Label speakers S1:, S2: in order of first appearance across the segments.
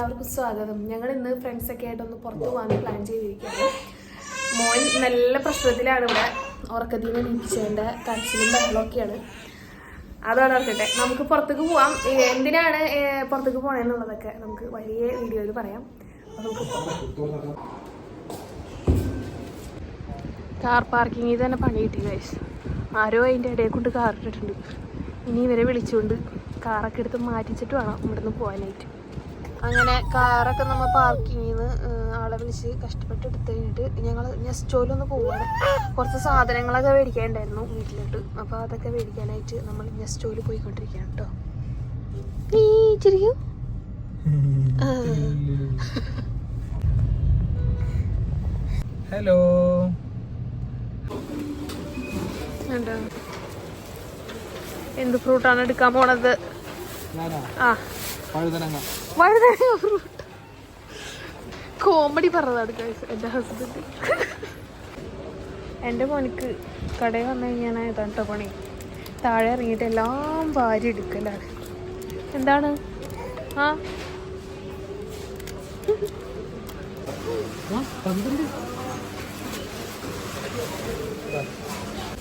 S1: എല്ലാവർക്കും സ്വാഗതം. ഞങ്ങൾ ഇന്ന് ഫ്രണ്ട്സ് ഒക്കെ ആയിട്ട് ഒന്ന് പുറത്തു പോകാൻ പ്ലാൻ ചെയ്തിരിക്കുകയാണ്. മോൻ നല്ല പ്രശ്നത്തിലാണ് ഇവിടെ. ഉറക്കത്തിൽ നിന്ന് നീച്ചതിന്റെ കരച്ചിലും ബഹളമൊക്കെയാണ് അതാണ് ഓർക്കട്ടെ നമുക്ക് പുറത്തേക്ക് പോവാം. എന്തിനാണ് പുറത്തേക്ക് പോകണമെന്നുള്ളതൊക്കെ നമുക്ക് വലിയ വീഡിയോയിൽ പറയാം. കാർ പാർക്കിങ്ങിൽ തന്നെ പണി കിട്ടി ഗൈസ് ആരോ അതിന്റെ ഇടയിൽ കൊണ്ട് കാർ ഇട്ടിട്ടുണ്ട്. ഇനി ഇവരെ വിളിച്ചുകൊണ്ട് കാറൊക്കെ എടുത്ത് മാറ്റിച്ചിട്ട് വേണം ഇവിടുന്ന് പോകാനായിട്ട്. അങ്ങനെ കാറൊക്കെ നമ്മൾ പാർക്കിങ്ങിൽ നിന്ന് ആളെ വിളിച്ച് കഷ്ടപ്പെട്ട് എടുത്ത് കഴിഞ്ഞിട്ട് ഞങ്ങൾ നെസ്റ്റോയിലൊന്ന് പോവാണ്. കുറച്ച് സാധനങ്ങളൊക്കെ മേടിക്കാനുണ്ടായിരുന്നു വീട്ടിലോട്ട്. അപ്പോൾ അതൊക്കെ മേടിക്കാനായിട്ട് നമ്മൾ നെസ്റ്റോയിൽ പോയിക്കൊണ്ടിരിക്കുകയാണ് കേട്ടോ. നീ ചിരിക്കൂ.
S2: ഹലോ
S1: എന്താ? ഫ്രൂട്ടാണ് എടുക്കാൻ പോണത്? ആ. വഴുതനങ്ങ. ഫ്രൂട്ട് കോമഡി പറഞ്ഞതാണ് എന്റെ എന്റെ ഹസ്ബൻഡ് എന്റെ മോനിക്ക് കടയിൽ വന്നു കഴിഞ്ഞാൽ ഇതാണ് കേട്ടോ പണി? താഴെ ഇറങ്ങിയിട്ട് എല്ലാം വാരി എടുക്കലാണ്. എന്താണ്? ആ?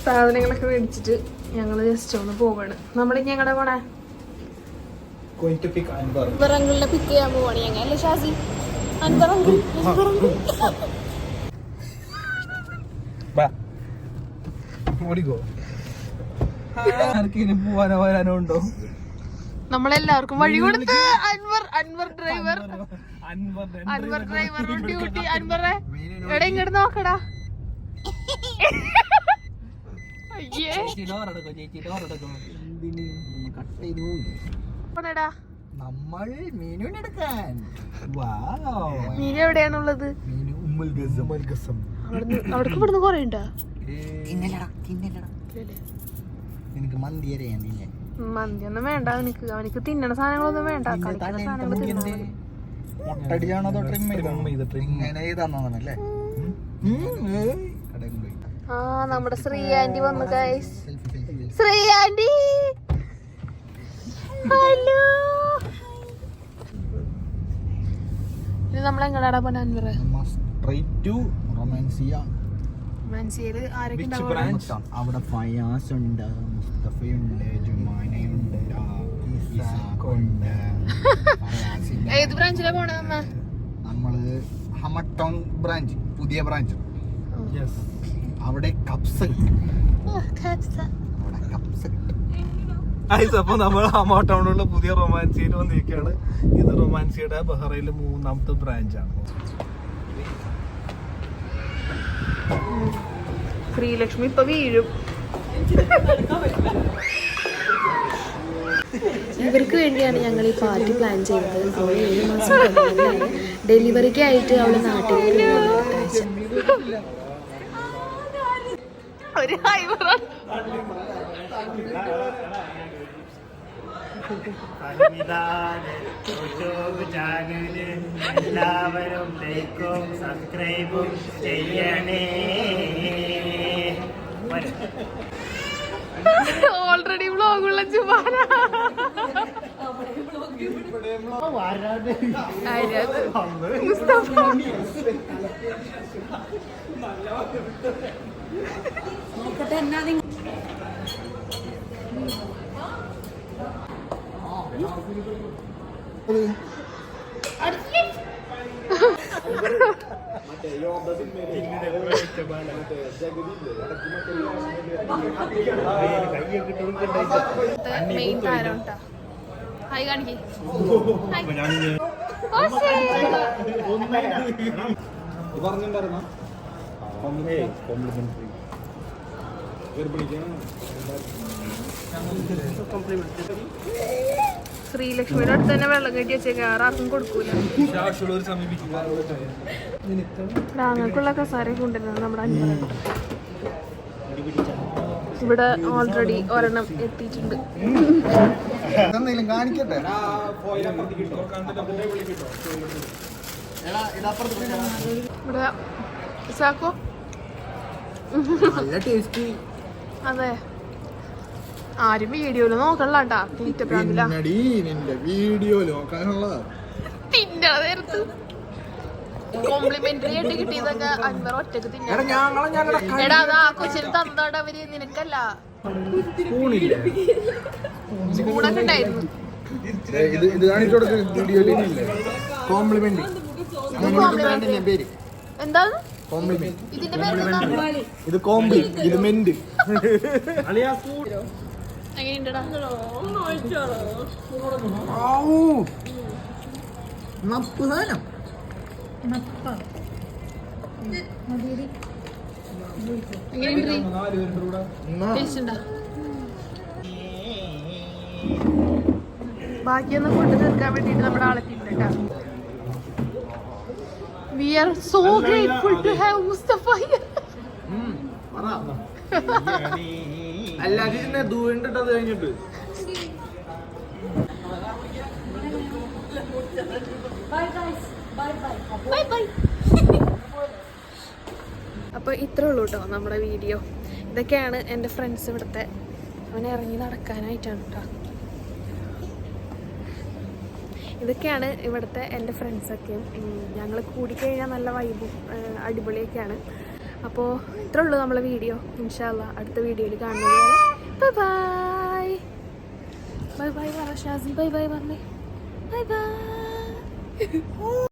S1: സാധനങ്ങളൊക്കെ മേടിച്ചിട്ട് ഞങ്ങൾ ജസ്റ്റ് ഒന്ന് പോവാണ്. നമ്മളിങ്ങനെ എങ്ങടെ പോണേ?
S2: Going to pick Anwar
S1: Anwar അങ്കിളിനെ പിക്ക് ചെയ്യാൻ പോവാണ്. ഞങ്ങൾ അല്ലേ ഷാസി അൻവർ അങ്കിൾ അൻവർ അങ്കിൾ
S2: ബാ. ഓടിക്കോ. ആർക്കെങ്കിലും പോവാനോ വരാനോ ഉണ്ടോ?
S1: നമ്മളെല്ലാവർക്കും വഴി കൊടുത്ത്. Anwar Anwar driver
S2: Anwar
S1: Anwar driver duty അൻവറെ എവിടെ ഇങ്ങോട്ട് നോക്കടാ. അയ്യേ.
S2: ചേച്ചി ഡോറടക്കോ ചേച്ചി ഡോർ അടക്കും കട്ട് ചെയ്തു നമ്മൾ മീനുവിനെടുക്കാൻ വാവ്.
S1: മീൻ എവിടെയാണുള്ളത്?
S2: മീനു ഉമ്മൽ ഗസം ഉമ്മൽ ഗസം
S1: അവിടുന്ന് അവിടേക്ക് ഇവിടുന്ന് കൊറേ ഉണ്ടാ?
S2: തിന്നലടാ തിന്നലടാ. നിനക്ക് മന്തി അറിയാൻ തിന്നെ
S1: മന്തി ഒന്നും വേണ്ട അവനിക്ക് അവനിക്ക് തിന്നണ സാധനങ്ങളൊന്നും വേണ്ട. സാധനങ്ങൾ തിന്നാ ആ നമ്മുടെ ശ്രീ ആന്റി വന്നു ഗൈസ് ശ്രീ ആന്റി! ഹലോ. ഇത് നമ്മളെങ്ങടാടാ പോണ അൻവർ
S2: സ്ട്രൈറ്റ് ടു റൊമാൻസിയ.
S1: ആരൊക്കെ ഉണ്ടാവും?
S2: അവിടെ ഫയാസ് ഉണ്ട് മുസ്തഫയുണ്ട് ജുമാനയുണ്ട് ഇസാഖുണ്ട്. ഫയാസിന്റെ-
S1: ഏത് ബ്രാഞ്ചിലാ അമ്മ
S2: നമ്മൾ ഹമട്ടോൺ ബ്രാഞ്ച് പുതിയ ബ്രാഞ്ച് അവിടെ കപ്സ് കിട്ടും അവിടെ കപ്സ് കിട്ടും
S3: ഐസ് അപ്പൊ നമ്മൾ ഹമാ ടൗണിലുള്ള പുതിയ റൊമാൻസിയിൽ വന്നിരിക്കുകയാണ്. ഇത് റൊമാൻസിയുടെ ബഹ്റയിലെ മൂന്നാമത്തെ ബ്രാഞ്ചാണ്
S1: ശ്രീലക്ഷ്മി ഇപ്പൊ വീഴും. ഇവർക്ക് വേണ്ടിയാണ് ഞങ്ങൾ ഈ പാർട്ടി പ്ലാൻ ചെയ്തത്. അവൾ ഏഴ് മാസം ഡെലിവറിക്കായിട്ട് അവൾ നാട്ടിലേക്ക് ഒരു
S4: യൂട്യൂബ് എല്ലാവരും ലൈക്കും സബ്സ്ക്രൈബും ചെയ്യണേ.
S1: ഓൾറെഡി വ്ളോഗുള്ള ചുമാന മുസ്തഫ മെയിൻ താരം ഹായ് കാണിക്കേ ശ്രീലക്ഷ്മിയുടെ അടുത്ത് തന്നെ വെള്ളം കെട്ടി വെച്ചേക്ക. ആർക്കും കൊടുക്കൂല. ഞങ്ങൾക്കുള്ള കസാരയൊക്കെ കൊണ്ടുവരുന്നത് നമ്മുടെ അൻപത് ഇവിടെ ഓൾറെഡി ഒരെണ്ണം എത്തിയിട്ടുണ്ട്.
S2: എന്തെങ്കിലും കാണിക്കട്ടെ?
S1: ഇവിടെ സാക്കോ?
S2: നല്ല ടേസ്റ്റ്
S1: അതെ. ആരും വീഡിയോയിൽ നോക്കണല്ലാട്ടാ. തീറ്റ പ്രാന്തില
S2: പിന്നടി വീഡിയോ നോക്കാനുള്ള
S1: തിന്നണ നേരത്ത്. കോംപ്ലിമെന്ററി ആയിട്ട് കിട്ടിയതൊക്കെ അൻവർ ഒറ്റയ്ക്ക് തിന്ന
S3: എടാ ഞങ്ങളെ ഞങ്ങളുടെ
S1: എടാ അതാ കൊച്ചിന് തന്നോട് അവർ നിനക്കല്ല.
S3: സ്പൂണില്ല
S1: ചൂടൊക്കെ ഉണ്ടായിരുന്നു.
S2: ഇത് ഇത് കാണിച്ചു കൊടുക്ക് വീഡിയോയിൽ കോംപ്ലിമെന്റ്
S1: കോംപ്ലിമെന്ററി
S2: പേര്.
S1: എന്താണ്
S2: കോംപ്ലിമെന്റ്
S1: ഇതിന്റെ പേര്?
S2: ഇത് കോംപ്ലി ഇത് മെന്റ്
S1: എങ്ങനെയുണ്ടെടാ? ബാക്കിയൊന്നും ഫുഡ് തീർക്കാൻ വേണ്ടിട്ട് നമ്മുടെ ആളെ തിന്നിട്ടാ we are so grateful to have Mustafa here.
S3: അല്ല അതിനെ ദൂരണ്ടിട്ടത് കഴിഞ്ഞിട്ട്.
S1: ബൈ ബൈ അപ്പോൾ ഇത്രേ ഉള്ളൂ കേട്ടോ നമ്മുടെ വീഡിയോ. ഇതൊക്കെയാണ് എന്റെ ഫ്രണ്ട്സ് ഇവിടുത്തെ. അവൻ ഇറങ്ങി നടക്കാനായിട്ടാണ് കേട്ടോ ഇതൊക്കെയാണ് ഇവിടുത്തെ എന്റെ ഫ്രണ്ട്സൊക്കെയും ഞങ്ങൾ കൂടിക്കഴിഞ്ഞാൽ നല്ല വൈബും അടിപൊളിയൊക്കെയാണ്. അപ്പോൾ ഇത്രേ ഉള്ളൂ നമ്മളെ വീഡിയോ. ഇൻഷാല്ല അടുത്ത വീഡിയോയിൽ കാണുന്നത് ബൈ ബൈ ബൈ ബൈ പറ ഷാസി ബൈ ബൈ പറഞ്ഞേ ബൈ ബൈ